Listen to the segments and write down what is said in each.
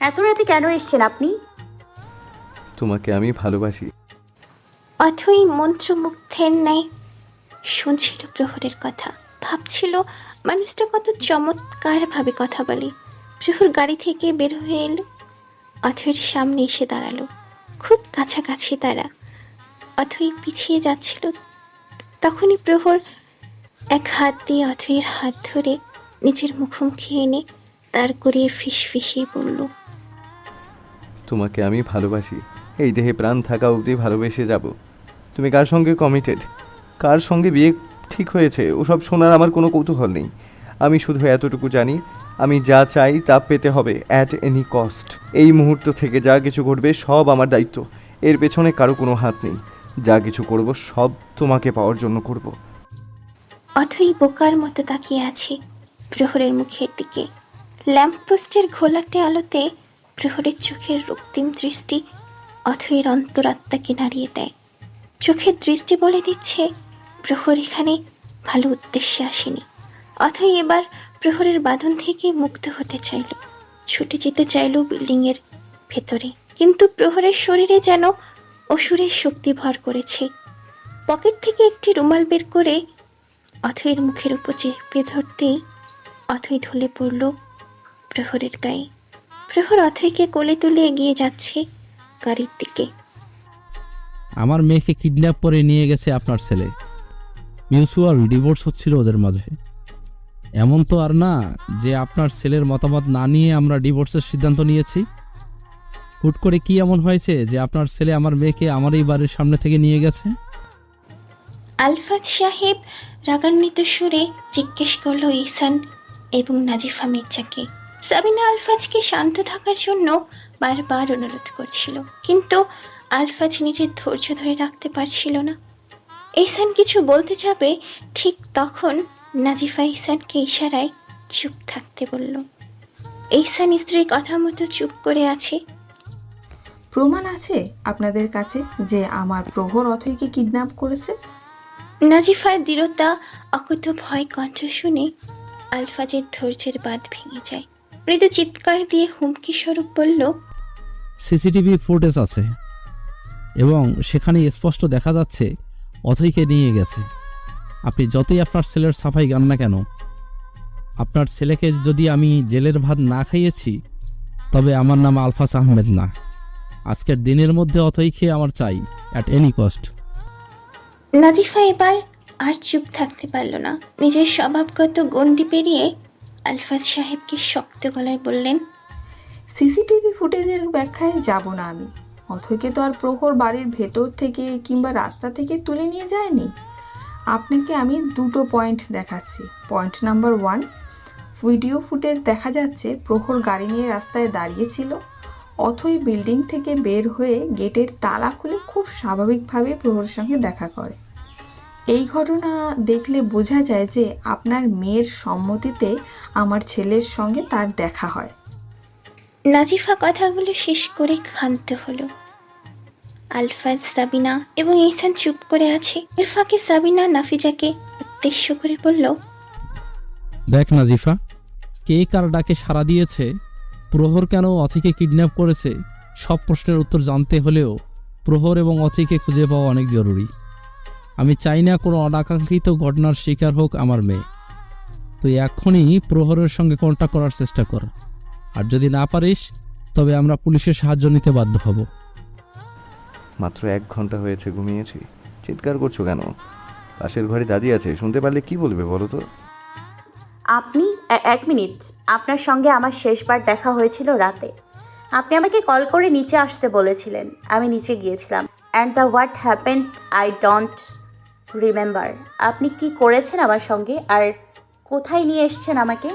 এত রাতে কেন এসছেন আপনি? তোমাকে আমি ভালোবাসি। অথই মন্ত্রমুগ্ধের ন্যায় শুনছিল প্রহরের কথা। ভাবছিল মানুষটা কত চমৎকারভাবে কথা বলে। প্রহর গাড়ি থেকে বের হয়ে এলো। অথয়ের সামনে এসে দাঁড়াল। খুব কাছাকাছি তারা। অথই পিছিয়ে যাচ্ছিল। তখনই প্রহর এক হাত দিয়ে অথয়ের হাত ধরে নিজের মুখোমুখি এনে তার করিয়ে ফিস ফিসিয়ে বলল তোমাকে আমি ভালোবাসি। এই দেহে প্রাণ থাকা অবধি ভালোবেসে যাব। তুমি কার সঙ্গে কমিটেড কার সঙ্গে বিয়ে ঠিক হয়েছে? ওসব শোনার আমার কোনো কৌতূহল নেই। আমি শুধু এতটুকু জানি, আমি যা চাই তা পেতে হবে অ্যাট এনি কস্ট এই মুহূর্ত থেকে যা কিছু ঘটবে সব আমার দায়িত্ব। এর পেছনে কারও কোনো হাত নেই। যা কিছু করব সব তোমাকে পাওয়ার জন্য করব। অথই বোকার মতো তাকিয়ে আছে প্রহরের মুখের দিকে। ল্যাম্পপোস্টের ঘোলাটে আলোতে প্রহরের চোখের রক্তিম দৃষ্টি অথইর অন্তরাত্মাকে নাড়িয়ে দেয়। চোখের দৃষ্টি বলে দিচ্ছে, প্রহর এখানে ভালো উদ্দেশ্যে আসেনি। অথই এবার প্রহরের বাঁধন থেকে মুক্ত হতে চাইল, ছুটে যেতে চাইল বিল্ডিংয়ের ভেতরে। কিন্তু প্রহরের শরীরে যেন অসুরের শক্তি ভর করেছে। পকেট থেকে একটি রুমাল বের করে অথয়ের মুখের উপর চেপে ধরতেই অথই ঢলে পড়ল প্রহরের গায়ে। প্রহর অথইকে কোলে তুলে এগিয়ে যাচ্ছে গাড়ির দিকে। আমার মেয়েকে কিডন্যাপ করে নিয়ে গেছে আপনার ছেলে। মিউচুয়াল ডিভোর্স হচ্ছিল ওদের মাঝে। এমন তো আর না যে আপনার ছেলের মতামত না নিয়ে আমরা ডিভোর্সের সিদ্ধান্ত নিয়েছি। হুট করে কি এমন হয়েছে যে আপনার ছেলে আমার মেয়েকে আমার এই বাড়ির সামনে থেকে নিয়ে গেছে? আলফাত সাহেব রাগান্বিত সুরে জিজ্ঞেস করল ইসান এবং নাজিফা মির্জাকে। সাবিনা আলফাজকে শান্ত থাকার জন্য বারবার অনুরোধ করছিল কিন্তু আলফাজ নিজের ধৈর্য ধরে রাখতে পারছিল না। ইসান কিছু বলতে যাবে ঠিক তখন নাজিফা ইসানকে ইশারায় চুপ থাকতে বলল। ইসান স্ত্রীর কথা মতো চুপ করে আছে। প্রমাণ আছে আপনাদের কাছে যে আমার প্রহর অথৈকে কিডন্যাপ করেছে? নাজিফার দৃঢ়তা অকুত ভয় কণ্ঠ শুনে আলফাজের ধৈর্যের বাঁধ ভেঙে যায়। মৃদু চিৎকার দিয়ে হুমকি স্বরূপ বলল সিসিটিভি ফুটেজ আছে এবং সেখানে স্পষ্ট দেখা যাচ্ছে অথৈকে নিয়ে গেছে। আপনি যতই আপনার ছেলের সাফাই গান না কেন আপনার ছেলেকে যদি আমি জেলের ভাত না খাইয়েছি তবে আমার নাম আলফাস আহমেদ না। আজকের দিনের মধ্যে অথইকে আমার চাই অ্যাট এনি কস্ট নাজিফা এবার আর চুপ থাকতে পারল না। নিজের স্বভাবগত গণ্ডি পেরিয়ে আলফাজ সাহেবকে শক্ত গলায় বললেন, সিসিটিভি ফুটেজের ব্যাখ্যায় যাব না আমি। অথৈকে তো আর প্রহর বাড়ির ভেতর থেকে কিংবা রাস্তা থেকে তুলে নিয়ে যায়নি। আপনাকে আমি দুটো পয়েন্ট দেখাচ্ছি। Point number one, video footage দেখা যাচ্ছে প্রহর গাড়ি নিয়ে রাস্তায় দাঁড়িয়েছিল। অথই বিল্ডিং থেকে বের হয়ে গেটের তালা খুলে খুব স্বাভাবিকভাবে প্রহরের সঙ্গে দেখা করে। এই ঘটনা দেখলে বোঝা যায় যে আপনার মেয়ের সম্মতিতে আমার ছেলের সঙ্গে তার দেখা হয়। নাজিফা কথাগুলো শেষ করে ক্ষান্ত হলো। আলফাজ সাবিনা এবং ইসান চুপ করে আছে। এর ফাঁকে সাবিনা নাফিজাকে উদ্দেশ্য করে বলল দেখ নাজিফা কে কার ডাকে সাড়া দিয়েছে প্রহর কেন অথিকে কিডন্যাপ করেছে সব প্রশ্নের উত্তর জানতে হলেও প্রহর এবং অথিকে খুঁজে পাওয়া অনেক জরুরি। আমি চাই না কোনো অনাকাঙ্ক্ষিত ঘটনার শিকার হোক আমার মেয়ে। তুই এখনই প্রহরের সঙ্গে কন্ট্যাক্ট করার চেষ্টা কর। আর যদি না পারিস তবে আমরা পুলিশের সাহায্য নিতে বাধ্য হব। মাত্র এক ঘণ্টা হয়েছে ঘুমিয়েছি। চিৎকার করছ কেন? পাশের ঘরে দাদি আছে শুনতে পারলে কি বলবে বলো তো? আপনি এ- এক মিনিট। আপনার সঙ্গে আমার শেষবার দেখা হয়েছিল রাতে। আপনি আমাকে কল করে নিচে আসতে বলেছিলেন। আমি নিচে গিয়েছিলাম। And the what happen I don't remember আপনি কি করেছেন আমার সঙ্গে? আর কোথায় নিয়ে এসছেন আমাকে?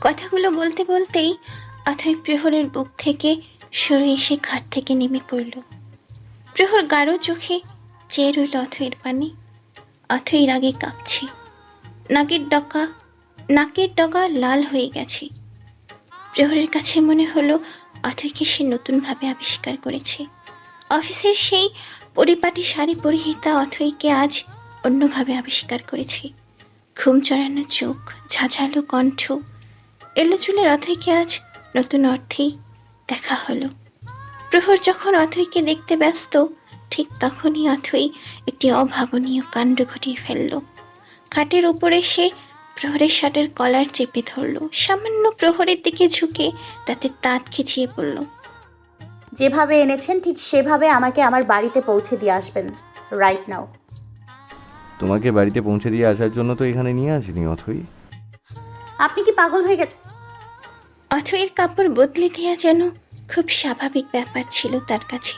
কথাগুলো বলতে বলতেই অথই প্রহরের বুক থেকে সরে এসে খাট থেকে নেমে পড়ল। প্রহর গাঢ় চোখে চেয়ে রইল অথইয়ের পানে। অথই রাগে কাঁপছে। নাকের ডকা নাকের ডগা লাল হয়ে গেছে। প্রহরের কাছে মনে হলো অথইকে সে নতুনভাবে আবিষ্কার করেছে। অফিসের সেই পরিপাটি শাড়ি পরিহিতা অথইকে আজ অন্যভাবে আবিষ্কার করেছি। ঘুম চড়ানো চোখ, ঝাঝালো কণ্ঠ এলো চুলের অথৈকে আজ নতুন অর্থেই দেখা হলো। প্রহর যখন অথইকে দেখতে ব্যস্ত, ঠিক তখনই অথই একটি অভাবনীয় কাণ্ড ঘটিয়ে ফেলল। খাটের উপরে সে প্রহরের শার্টের কলার চেপে ধরলো। সামান্য প্রহরের দিকে ঝুঁকে তাতে তাঁত খিচিয়ে পড়ল। যেভাবে এনেছেন ঠিক সেভাবে আমাকে আমার বাড়িতে পৌঁছে দিয়ে আসবেন রাইট নাও তোমাকে বাড়িতে পৌঁছে দিয়ে আসার জন্য তো এখানে নিয়ে আসিনি অথই। আপনি কি পাগল হয়ে গেছেন? অথয়ের কাপড় বদলে দেওয়া যেন খুব স্বাভাবিক ব্যাপার ছিল তার কাছে।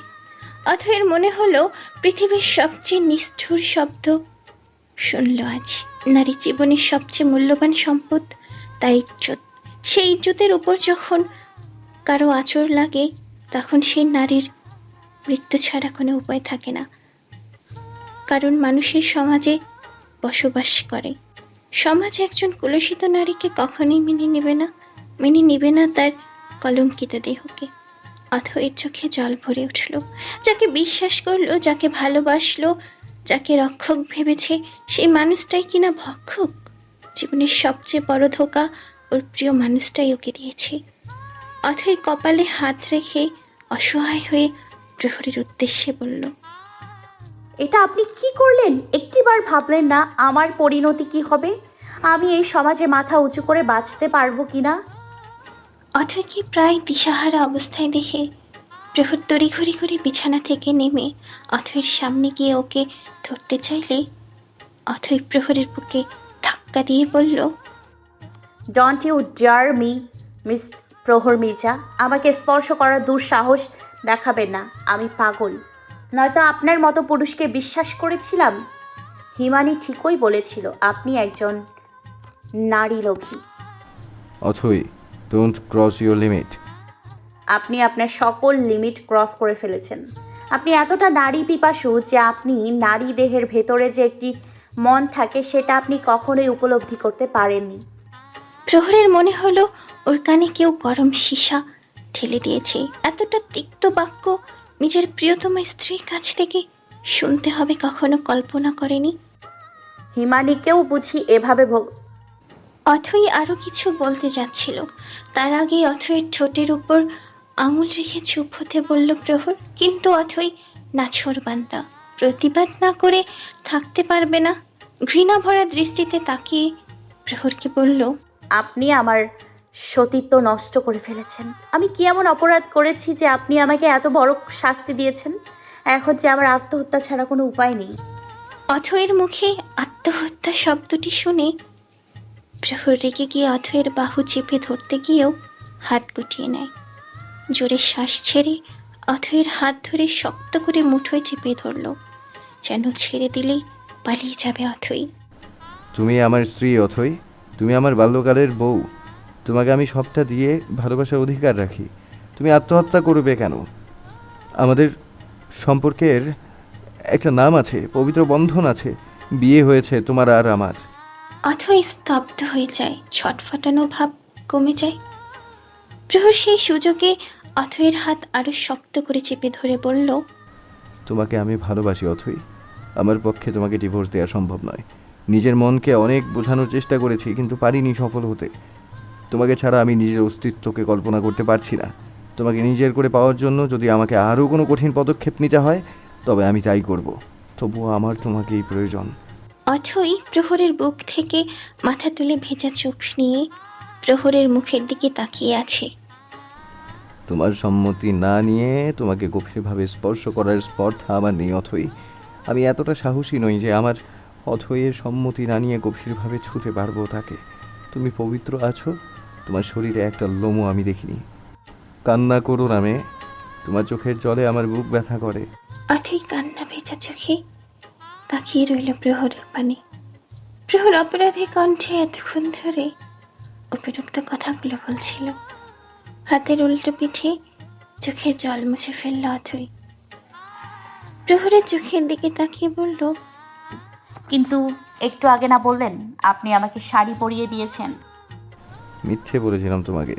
অথয়ের মনে হলো পৃথিবীর সবচেয়ে নিষ্ঠুর শব্দ শুনল আজ। নারী জীবনের সবচেয়ে মূল্যবান সম্পদ তার ইজ্জত। সেই ইজ্জতের উপর যখন কারও আচর লাগে তখন সেই নারীর মৃত্যু ছাড়া কোনো উপায় থাকে না। কারণ মানুষের সমাজে বসবাস করে। সমাজ একজন কুলসিত নারীকে কখনোই মেনে নেবে না, মেনে নেবে না তার কলঙ্কিত দেহকে। অথয়ের চোখে জল ভরে উঠল, যাকে বিশ্বাস করল, যাকে ভালোবাসলো, যাকে রক্ষক ভেবেছে, সেই মানুষটাই কিনা ভক্ষক? জীবনের সবচেয়ে বড় ধোকা ওর প্রিয় মানুষটাই ওকে দিয়েছে। অথই কপালে হাত রেখে অসহায় হয়ে প্রহরের উদ্দেশ্যে বলল এটা আপনি কি করলেন? একটিবার ভাবলেন না আমার পরিণতি কি হবে? আমি এই সমাজে মাথা উঁচু করে বাঁচতে পারব কিনা? অথয়কে প্রায় দিশাহারা অবস্থায় দেখে প্রহর তড়িঘড়ি করে বিছানা থেকে নেমে অথয়ের সামনে গিয়ে ওকে ধরতে চাইলে অথয় প্রহরের বুকে ধাক্কা দিয়ে বলল don't you dare me miss Prahar Mirza আমাকে স্পর্শ করার দুঃসাহস দেখাবেন না আমি পাগল। নয়তো আপনার মতো পুরুষকে বিশ্বাস করেছিলাম? হিমানি ঠিকই বলেছিল আপনি একজন নারী লোভী Othoi don't cross your limit আপনি আপনার সকল লিমিট ক্রস করে ফেলেছেন। আপনি এতটা নারী পিপাসু যে আপনি নারী দেহের ভেতরে যে একটি মন থাকে সেটা আপনি কখনোই উপলব্ধি করতে পারেননি। প্রহরের মনে হলো ওর কানে কেউ গরম সীসা ঠেলে দিয়েছে। এতটা তিক্ত বাক্য নিজের প্রিয়তমা স্ত্রীর কাছ থেকে শুনতে হবে কখনো কল্পনা করেনি। হিমানিকেও বুঝি এভাবে ভোগ অথই আরও কিছু বলতে যাচ্ছিল। তার আগে অথয়ের ঠোঁটের উপর আঙুল রেখে চুপ হতে বলল প্রহর কিন্তু অথই নাছর বান্দা। প্রতিবাদ না করে থাকতে পারবে না। ঘৃণা ভরা দৃষ্টিতে তাকিয়ে প্রহরকে বলল আপনি আমার সতীত্ব নষ্ট করে ফেলেছেন। আমি কি এমন অপরাধ করেছি যে আপনি আমাকে এত বড় শাস্তি দিয়েছেন? এখন যে আমার আত্মহত্যা ছাড়া কোনো উপায় নেই। অথয়ের মুখে আত্মহত্যা শব্দটি শুনে প্রহর রেগে গিয়ে অথয়ের বাহু চেপে ধরতে গিয়েও হাত গুটিয়ে নেয়। জোরে শ্বাস ছেড়ে অথয়ের হাত ধরে শক্ত করে মুঠোয় চেপে ধরল যেন ছেড়ে দিলেই পালিয়ে যাবে অথই। তুমি আমার স্ত্রী অথই তুমি আমার বাল্যকালের বউ। তোমাকে আমি সবটা দিয়ে ভালোবাসার অধিকার রাখি। তুমি আত্মহত্যা করবে কেন? আমাদের সম্পর্কের একটা নাম আছে পবিত্র বন্ধন আছে। বিয়ে হয়েছে তোমার আর আমার। অথই স্তব্ধ হয়ে যায় ছটফটানো ভাব কমে যায়। প্রহর সেই সুযোগে অথয়ের হাত আরও শক্ত করে চেপে ধরে বলল তোমাকে আমি ভালোবাসি অথই। আমার পক্ষে তোমাকে ডিভোর্স দেওয়া সম্ভব নয়। নিজের মনকে অনেক বোঝানোর চেষ্টা করেছি কিন্তু পারিনি সফল হতে। তোমাকে ছাড়া আমি নিজের অস্তিত্বকে কল্পনা করতে পারছি না। তোমাকে নিজের করে পাওয়ার জন্য যদি আমাকে আরও কোনো কঠিন পদক্ষেপ নিতে হয় তবে আমি তাই করব। তবুও আমার তোমাকেই প্রয়োজন। অথই প্রহরের বুক থেকে মাথা তুলে ভেজা চোখ নিয়ে প্রহরের মুখের দিকে তাকিয়ে আছে। তোমার সম্মতি না নিয়ে তোমাকে গভীরভাবে স্পর্শ করার স্পর্ধা আমার নেই অথই। আমি এতটা সাহসী নই যে আমার অথইয়ের সম্মতি না নিয়ে গভীরভাবে ছুতে পারব তাকে। তুমি পবিত্র আছো তোমার শরীরে একটা লোমও আমি দেখিনি। কান্না করো নামে তোমার চোখের জলে আমার বুক ব্যথা করে। অথই কান্না ভেজা চোখে তাকিয়ে রইল প্রহরের পানে। প্রহর অপরাধী কণ্ঠে এতক্ষণ ধরে উপরোক্ত কথাগুলো বলছিল। হাতের উল্টো পিঠে চোখের জল মুছে ফেলল অথই প্রহরের চোখের দিকে তাকিয়ে বলল কিন্তু একটু আগে না বললেন? আপনি আমাকে শাড়ি পরিয়ে দিয়েছেন। মিথ্যে বলেছিলাম তোমাকে।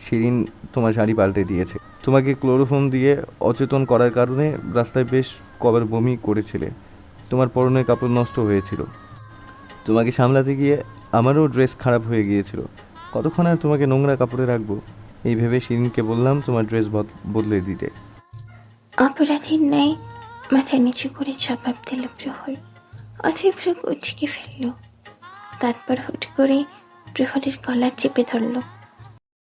শিরিন তোমার শাড়ি পাল্টে দিয়েছে। তোমাকে ক্লোরোফোন দিয়ে অচেতন করার কারণে রাস্তায় বেশ কবার বমি করেছিলে। তোমার পরনের কাপড় নষ্ট হয়েছিল। তোমাকে সামলাতে গিয়ে আমারও ড্রেস খারাপ হয়ে গিয়েছিল। কতক্ষণ আর তোমাকে নোংরা কাপড়ে রাখব? এই ভেবে শিরিনকে বললাম তোমার ড্রেস বদলে দিতে। অপরাধীর ন্যায় মাথা নিচু করে জবাব দিল প্রহর। ভ্রু কুচকে ফেলল। তারপর হুট করে প্রহরের কলার চেপে ধরল।